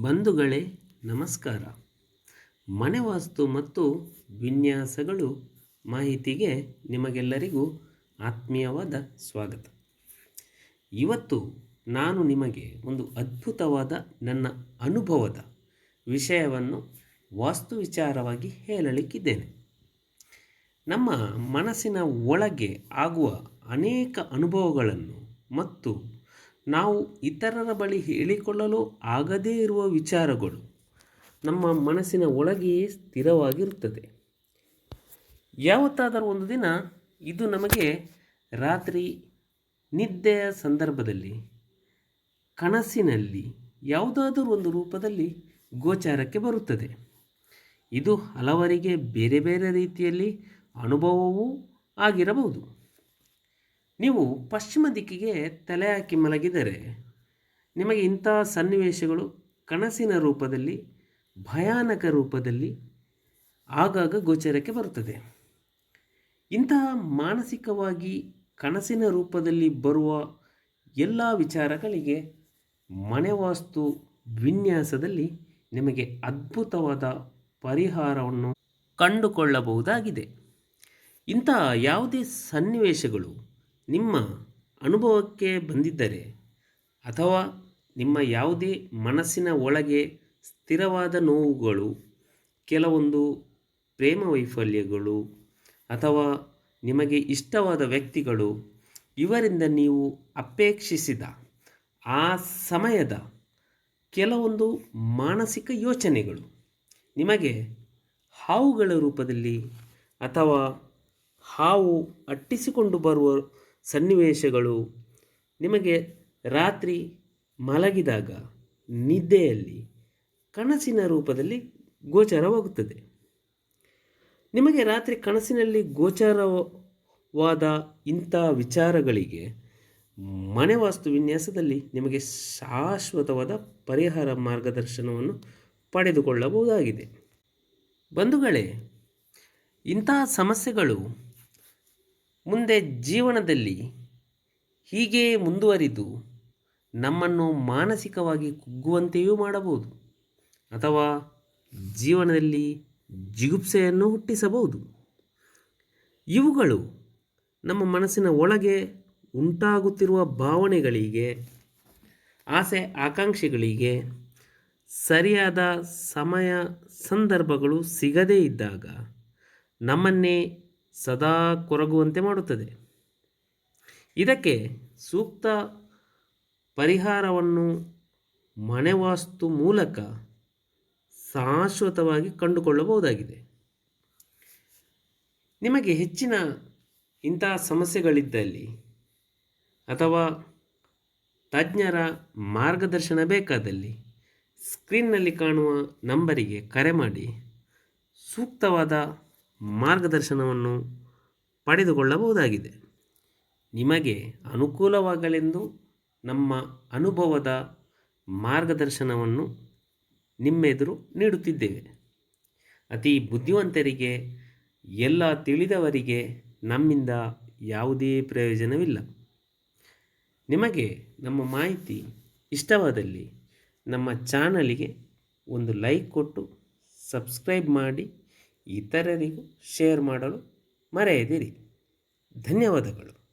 ಬಂಧುಗಳೇ, ನಮಸ್ಕಾರ. ಮನೆ ವಾಸ್ತು ಮತ್ತು ವಿನ್ಯಾಸಗಳು ಮಾಹಿತಿಗೆ ನಿಮಗೆಲ್ಲರಿಗೂ ಆತ್ಮೀಯವಾದ ಸ್ವಾಗತ. ಇವತ್ತು ನಾನು ನಿಮಗೆ ಒಂದು ಅದ್ಭುತವಾದ ನನ್ನ ಅನುಭವದ ವಿಷಯವನ್ನು ವಾಸ್ತು ವಿಚಾರವಾಗಿ ಹೇಳಲಿಕ್ಕಿದ್ದೇನೆ. ನಮ್ಮ ಮನಸ್ಸಿನ ಒಳಗೆ ಆಗುವ ಅನೇಕ ಅನುಭವಗಳನ್ನು ಮತ್ತು ನಾವು ಇತರರ ಬಳಿ ಹೇಳಿಕೊಳ್ಳಲು ಆಗದೇ ಇರುವ ವಿಚಾರಗಳು ನಮ್ಮ ಮನಸ್ಸಿನ ಒಳಗೆಯೇ ಸ್ಥಿರವಾಗಿರುತ್ತದೆ. ಯಾವತ್ತಾದರೂ ಒಂದು ದಿನ ಇದು ನಮಗೆ ರಾತ್ರಿ ನಿದ್ದೆಯ ಸಂದರ್ಭದಲ್ಲಿ, ಕನಸಿನಲ್ಲಿ ಯಾವುದಾದರೂ ಒಂದು ರೂಪದಲ್ಲಿ ಗೋಚಾರಕ್ಕೆ ಬರುತ್ತದೆ. ಇದು ಹಲವರಿಗೆ ಬೇರೆ ಬೇರೆ ರೀತಿಯಲ್ಲಿ ಅನುಭವವೂ ಆಗಿರಬಹುದು. ನೀವು ಪಶ್ಚಿಮ ದಿಕ್ಕಿಗೆ ತಲೆ ಹಾಕಿ ಮಲಗಿದರೆ ನಿಮಗೆ ಇಂಥ ಸನ್ನಿವೇಶಗಳು ಕನಸಿನ ರೂಪದಲ್ಲಿ, ಭಯಾನಕ ರೂಪದಲ್ಲಿ ಆಗಾಗ ಗೋಚರಕ್ಕೆ ಬರುತ್ತದೆ. ಇಂತಹ ಮಾನಸಿಕವಾಗಿ ಕನಸಿನ ರೂಪದಲ್ಲಿ ಬರುವ ಎಲ್ಲ ವಿಚಾರಗಳಿಗೆ ಮನೆ ವಾಸ್ತು ವಿನ್ಯಾಸದಲ್ಲಿ ನಿಮಗೆ ಅದ್ಭುತವಾದ ಪರಿಹಾರವನ್ನು ಕಂಡುಕೊಳ್ಳಬಹುದಾಗಿದೆ. ಇಂತಹ ಯಾವುದೇ ಸನ್ನಿವೇಶಗಳು ನಿಮ್ಮ ಅನುಭವಕ್ಕೆ ಬಂದಿದ್ದರೆ ಅಥವಾ ನಿಮ್ಮ ಯಾವುದೇ ಮನಸ್ಸಿನ ಒಳಗೆ ಸ್ಥಿರವಾದ ನೋವುಗಳು, ಕೆಲವೊಂದು ಪ್ರೇಮ ವೈಫಲ್ಯಗಳು ಅಥವಾ ನಿಮಗೆ ಇಷ್ಟವಾದ ವ್ಯಕ್ತಿಗಳು, ಇವರಿಂದ ನೀವು ಅಪೇಕ್ಷಿಸಿದ ಆ ಸಮಯದ ಕೆಲವೊಂದು ಮಾನಸಿಕ ಯೋಚನೆಗಳು, ನಿಮಗೆ ಹಾವುಗಳ ರೂಪದಲ್ಲಿ ಅಥವಾ ಹಾವು ಅಟ್ಟಿಸಿಕೊಂಡು ಬರುವ ಸನ್ನಿವೇಶಗಳು ನಿಮಗೆ ರಾತ್ರಿ ಮಲಗಿದಾಗ ನಿದ್ದೆಯಲ್ಲಿ ಕನಸಿನ ರೂಪದಲ್ಲಿ ಗೋಚರವಾಗುತ್ತದೆ. ನಿಮಗೆ ರಾತ್ರಿ ಕನಸಿನಲ್ಲಿ ಗೋಚರವಾದ ಇಂಥ ವಿಚಾರಗಳಿಗೆ ಮನೆ ವಾಸ್ತು ವಿನ್ಯಾಸದಲ್ಲಿ ನಿಮಗೆ ಶಾಶ್ವತವಾದ ಪರಿಹಾರ ಮಾರ್ಗದರ್ಶನವನ್ನು ಪಡೆದುಕೊಳ್ಳಬಹುದಾಗಿದೆ. ಬಂಧುಗಳೇ ಇಂತಹ ಸಮಸ್ಯೆಗಳು ಮುಂದೆ ಜೀವನದಲ್ಲಿ ಹೀಗೆ ಮುಂದುವರಿದು ನಮ್ಮನ್ನು ಮಾನಸಿಕವಾಗಿ ಕುಗ್ಗುವಂತೆಯೂ ಮಾಡಬಹುದು ಅಥವಾ ಜೀವನದಲ್ಲಿ ಜಿಗುಪ್ಸೆಯನ್ನು ಹುಟ್ಟಿಸಬಹುದು. ಇವುಗಳು ನಮ್ಮ ಮನಸ್ಸಿನ ಒಳಗೆ ಉಂಟಾಗುತ್ತಿರುವ ಭಾವನೆಗಳಿಗೆ, ಆಸೆ ಆಕಾಂಕ್ಷೆಗಳಿಗೆ ಸರಿಯಾದ ಸಮಯ ಸಂದರ್ಭಗಳು ಸಿಗದೇ ಇದ್ದಾಗ ನಮ್ಮನ್ನೇ ಸದಾ ಕೊರಗುವಂತೆ ಮಾಡುತ್ತದೆ. ಇದಕ್ಕೆ ಸೂಕ್ತ ಪರಿಹಾರವನ್ನು ಮನೆವಾಸ್ತು ಮೂಲಕ ಶಾಶ್ವತವಾಗಿ ಕಂಡುಕೊಳ್ಳಬಹುದಾಗಿದೆ. ನಿಮಗೆ ಹೆಚ್ಚಿನ ಇಂತಹ ಸಮಸ್ಯೆಗಳಿದ್ದಲ್ಲಿ ಅಥವಾ ತಜ್ಞರ ಮಾರ್ಗದರ್ಶನ ಬೇಕಾದಲ್ಲಿ ಸ್ಕ್ರೀನ್ನಲ್ಲಿ ಕಾಣುವ ನಂಬರಿಗೆ ಕರೆ ಮಾಡಿ ಸೂಕ್ತವಾದ ಮಾರ್ಗದರ್ಶನವನ್ನು ಪಡೆದುಕೊಳ್ಳಬಹುದಾಗಿದೆ. ನಿಮಗೆ ಅನುಕೂಲವಾಗಲೆಂದು ನಮ್ಮ ಅನುಭವದ ಮಾರ್ಗದರ್ಶನವನ್ನು ನಿಮ್ಮೆದುರು ನೀಡುತ್ತಿದ್ದೇವೆ. ಅತಿ ಬುದ್ಧಿವಂತರಿಗೆ, ಎಲ್ಲ ತಿಳಿದವರಿಗೆ ನಮ್ಮಿಂದ ಯಾವುದೇ ಪ್ರಯೋಜನವಿಲ್ಲ. ನಿಮಗೆ ನಮ್ಮ ಮಾಹಿತಿ ಇಷ್ಟವಾದಲ್ಲಿ ನಮ್ಮ ಚಾನಲಿಗೆ ಒಂದು ಲೈಕ್ ಕೊಟ್ಟು ಸಬ್ಸ್ಕ್ರೈಬ್ ಮಾಡಿ. ಇತರರಿಗೂ ಶೇರ್ ಮಾಡಲು ಮರೆಯದಿರಿ. ಧನ್ಯವಾದಗಳು.